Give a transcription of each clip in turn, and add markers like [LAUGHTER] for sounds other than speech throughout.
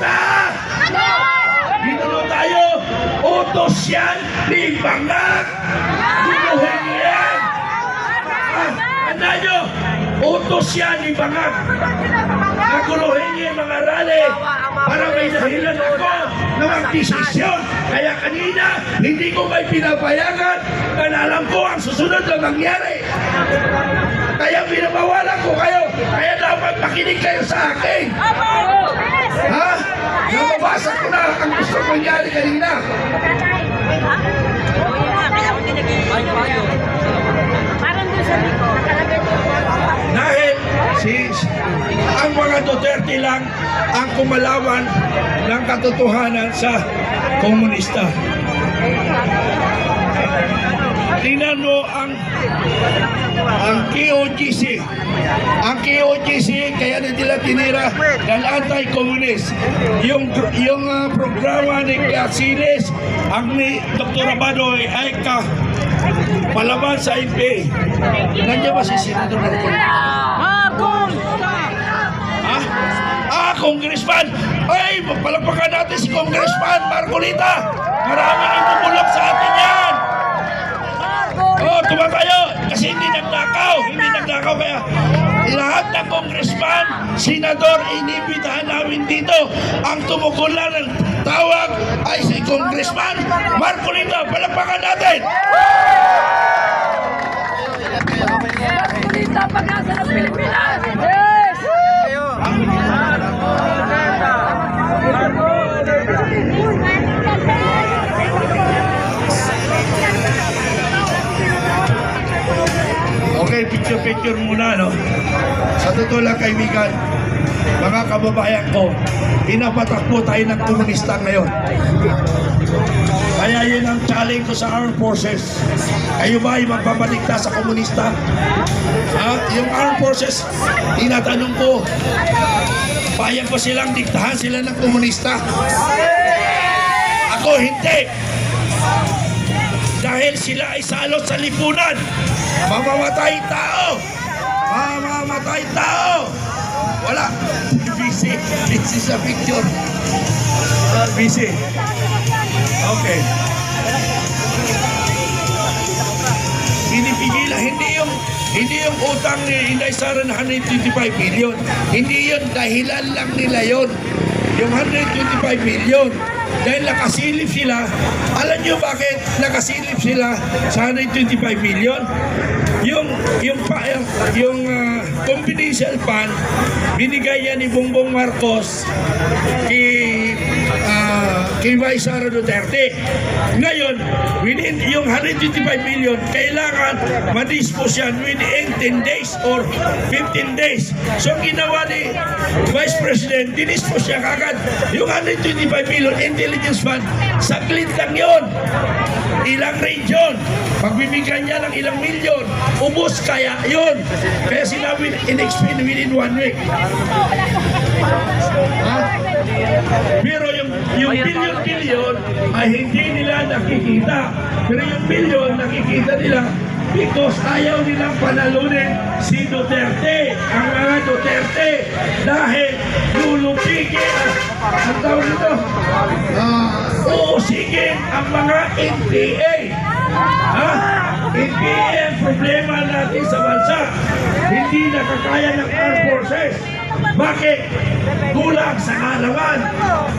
Basta! Ginulo tayo! Utos yan ni Bangag! Ginuhin yan! Ah? Utos yan ni Bangag! Naguluhin niya yung mga rally para may dahilan ako na magdesisyon. Kaya kanina, hindi ko may pinapayagan dahil alam ko ang susunod na mangyari. Kaya binabawalan ko kayo. Kaya dapat makinig kayo sa akin. Ha? Nababasa ko na ang gusto mangyari kanina. Parang doon sa dito, nakalagay Duterte lang ang kumalawan ng katotohanan sa komunista. Tingnan mo ang ang KOGC. Ang KOGC kaya na nila tinira dahil anti-communist. Yung yung ah, programa ni Casiles ang ni Dr. Abado ay, ka palaban sa NPA. Nandiyan ba si Senador Marcos? Ha? Congressman! Ay, palagpakan natin si Congressman Marcolita! Maraming ibubulok sa atin yan! Oh, tumatayo! Kasi hindi nagnakaw! Hindi nagnakaw kaya lahat ng congressman, senador, inibitahan namin dito. Ang tumukol lang ng tawag ay si Congressman Marcolita! Palagpakan natin! Kulita pag-asa muna, no? Sa totoo lang, kaibigan, mga kababayan ko, pinapatakbo tayo ng komunista ngayon. Kaya yun ang challenge ko sa armed forces. Kayo ba ay magpapaligtas sa komunista? Ha? Yung armed forces, tinatanong ko, payag ko silang diktahan sila ng komunista? Ako hindi. Dahil sila ay salot sa lipunan. Mamamatay tao. Mamamatay tao. Wala. Busy. Busy sa picture. Ah, busy. Okay. Pinipigilan, hindi yung hindi yung utang ni Inday Sara na 125 million. Hindi yun, dahilan lang nila yun. Yung 125 million. Dahil nakasilip sila. Alam nyo bakit nakasilip sila sa 125 million? Yung pa, yung, yung ah, confidential fund binigay yan ni Bongbong Marcos kay kay Vice Sara Duterte. Ngayon, within yung 125 million, kailangan ma-dispose yan within 10 days or 15 days. So, ginawa ni Vice President, dinispose niya kagad yung 125 million intelligence fund. Saglit lang yun. Ilang region. Pagbibigyan niya ng ilang milyon, ubos kaya yun. Kaya sinabi, in-explain within one week. Ha? Pero yung, billion-billion ay hindi nila nakikita. Pero yung billion nakikita nila because ayaw nilang panalunin si Duterte, ang mga Duterte, dahil lulupigin ang, ang tawag nito, ah, uusigin ang mga NPA. Ha? NPA ang problema natin sa bansa. Hindi nakakaya ng armed forces. Bakit? Kulang sa kaalaman,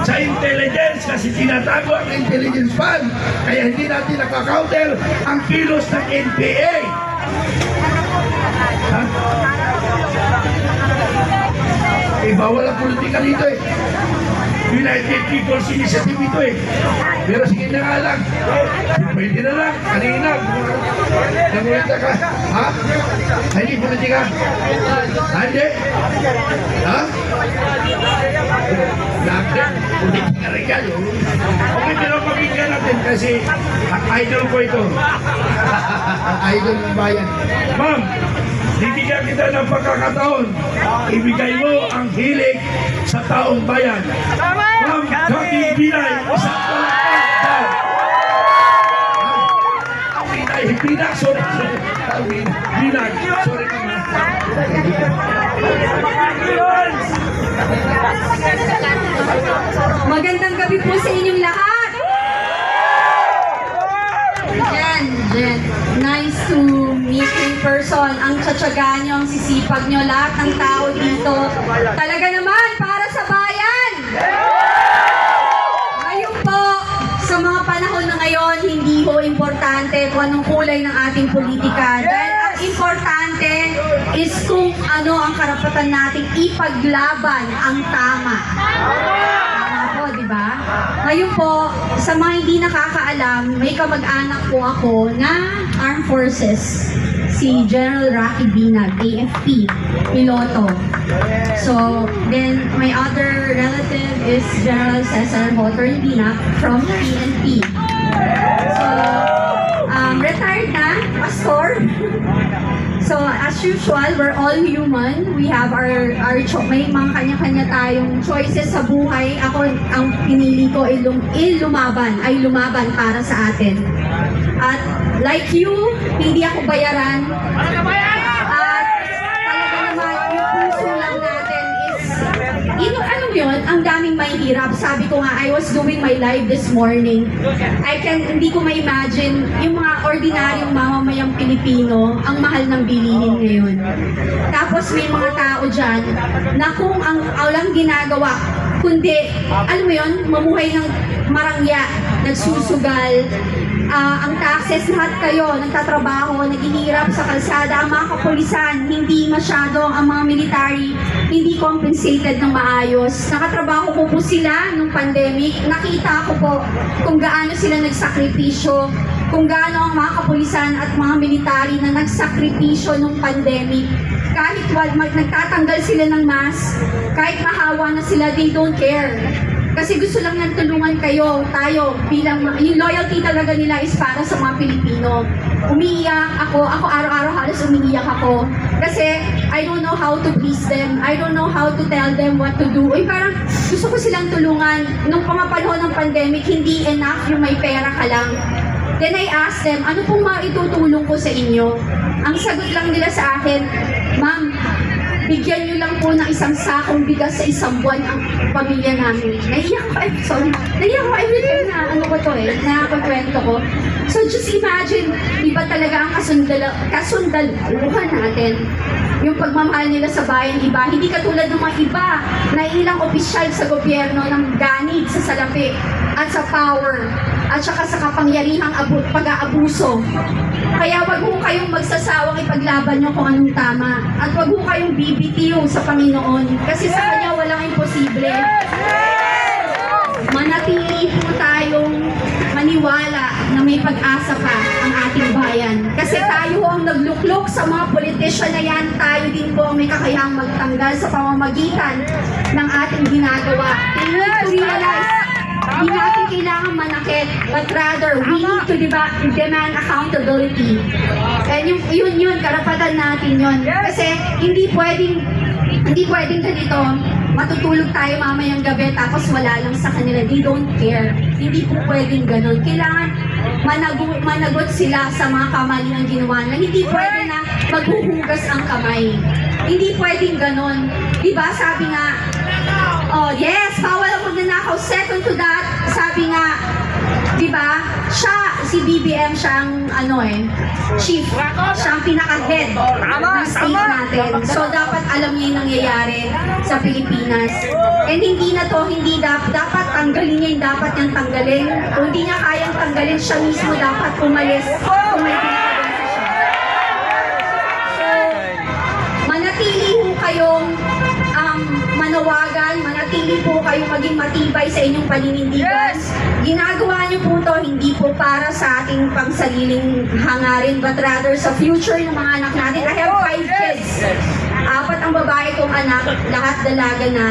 sa intelligence kasi tinatago ang intelligence fund. Kaya hindi natin nakaka-counter ang kilos ng NPA. Ha? Eh, bawal ang politika dito eh. United People's Initiative ito eh. Pero sige na nga lang. Pwede na lang. Kanina. Nangulita ka. Ha? Hindi politika. Hindi. Ha? Nakit. Politika rin yan. Okay, pero pakinggan natin kasi idol ko ito. [LAUGHS] idol ng bayan. Ma'am, Bibigyan kita ng pagkakataon. Ibigay mo ang hilig sa taong bayan. Ma'am Jackie Binay, isang palakpak. Ah, Binay, Binay, sorry. Binay, sorry ma'am. Magandang gabi po sa inyong lahat. Jen, Jen, nice to meet you in person. Ang tsatsaga nyo, ang sisipag nyo, lahat ng tao dito. Talaga naman, para sa bayan! Ngayon po, sa mga panahon na ngayon, hindi ho importante kung anong kulay ng ating politika. Dahil ang importante is kung ano ang karapatan nating ipaglaban ang tama. Tama po, di ba? Ngayon po, sa mga hindi nakakaalam, may kamag-anak po ako na Armed Forces. Si General Rocky Binag, AFP, piloto. So, then my other relative is General Cesar Motor Binag from PNP. So, um, retired na, pastor. So, as usual, we're all human. We have our, our cho- may mga kanya-kanya tayong choices sa buhay. Ako, ang pinili ko ay, lum- lumaban, ay lumaban para sa atin. At like you, hindi ako bayaran. At talaga naman, yung puso lang natin is, yun, ang daming may hirap. Sabi ko nga, I was doing my live this morning. I can, hindi ko ma-imagine yung mga ordinaryong mamamayang Pilipino, ang mahal ng bilihin ngayon. Tapos may mga tao dyan na kung ang walang ginagawa, kundi, alam mo yun, mamuhay ng marangya, nagsusugal, Ah, ang taxes, lahat kayo, nagtatrabaho, naghihirap sa kalsada, ang mga kapulisan, hindi masyado, ang mga military, hindi compensated ng maayos. Nakatrabaho po po sila nung pandemic. Nakita ko po kung gaano sila nagsakripisyo, kung gaano ang mga kapulisan at mga military na nagsakripisyo nung pandemic. Kahit wal, mag, nagtatanggal sila ng mask, kahit mahawa na sila, they don't care. Kasi gusto lang ng tulungan kayo, tayo, bilang, yung loyalty talaga nila is para sa mga Pilipino. Umiiyak ako, ako araw-araw halos umiiyak ako. Kasi I don't know how to please them, I don't know how to tell them what to do. Uy, parang gusto ko silang tulungan. Nung pamapanahon ng pandemic, hindi enough yung may pera ka lang. Then I asked them, ano pong maitutulong ko sa inyo? Ang sagot lang nila sa akin, Ma'am, bigyan niyo lang po ng isang sakong bigas sa isang buwan ang pamilya namin. Naiyak ko, eh, sorry. Naiyak ko every na ano ko to eh, nakakakwento ko. So just imagine, iba talaga ang kasundala, kasundaluhan natin. Yung pagmamahal nila sa bayan iba, hindi katulad ng mga iba na ilang opisyal sa gobyerno ng ganid sa salapi at sa power at saka sa kapangyarihang abu- pag-aabuso. Kaya wag ho kayong magsasawang ipaglaban nyo kung anong tama. At wag ho kayong bibitiw sa Panginoon. Kasi sa Kanya walang imposible. Manatili po tayong maniwala na may pag-asa pa ang ating bayan. Kasi tayo ang nagluklok sa mga politician na yan. Tayo din po ang may kakayahang magtanggal sa pamamagitan ng ating ginagawa. We need to realize hindi natin kailangan manakit, but rather, we need to deba- demand accountability. And yung, yun yun, karapatan natin yun. Kasi hindi pwedeng, hindi pwedeng ganito, matutulog tayo mamayang gabi tapos wala lang sa kanila. They don't care. Hindi po pwedeng ganun. Kailangan managot, managot sila sa mga kamaliang ginawa nila. Hindi pwede na maghuhugas ang kamay. Hindi pwedeng ganun. Diba sabi nga, Oh, yes, ang magnanakaw. Second to that, sabi nga, di ba, siya, si BBM, siyang, ano eh, chief, siyang pinaka-head ng state natin. So, dapat alam niya yung nangyayari sa Pilipinas. And hindi na to, hindi dapat, dapat tanggalin niya yung dapat niyang tanggalin. Kung hindi niya kayang tanggalin, siya mismo dapat umalis kung may siya. So, manatili ho kayong um, manawagan, manatili po kayong maging matibay sa inyong paninindigan. Ginagawa niyo po to hindi po para sa ating pangsariling hangarin, but rather sa future ng mga anak natin. I have five kids. Apat ang babae kong anak, lahat dalaga na.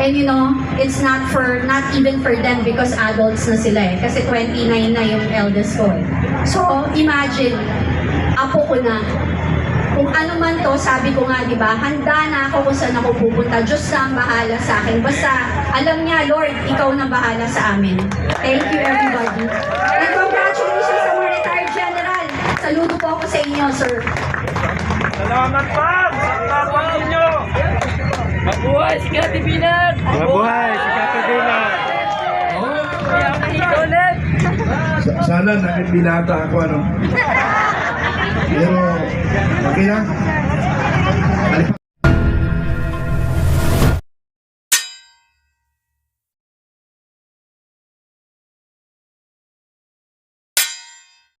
And you know, it's not for, not even for them because adults na sila eh. Kasi 29 na yung eldest ko eh. So, imagine, apo ko na, ano man to, sabi ko nga, di ba, handa na ako kung saan ako pupunta. Diyos na ang bahala sa akin. Basta, alam niya, Lord, ikaw na bahala sa amin. Thank you, everybody. And congratulations sa mga retired general. Saludo po ako sa inyo, sir. Salamat, ma'am! Salamat ninyo! Mabuhay si Kati Binag! Mabuhay si Kati Binag! Oh, kaya ako ulit! Ako, ano? 来喽老弟啊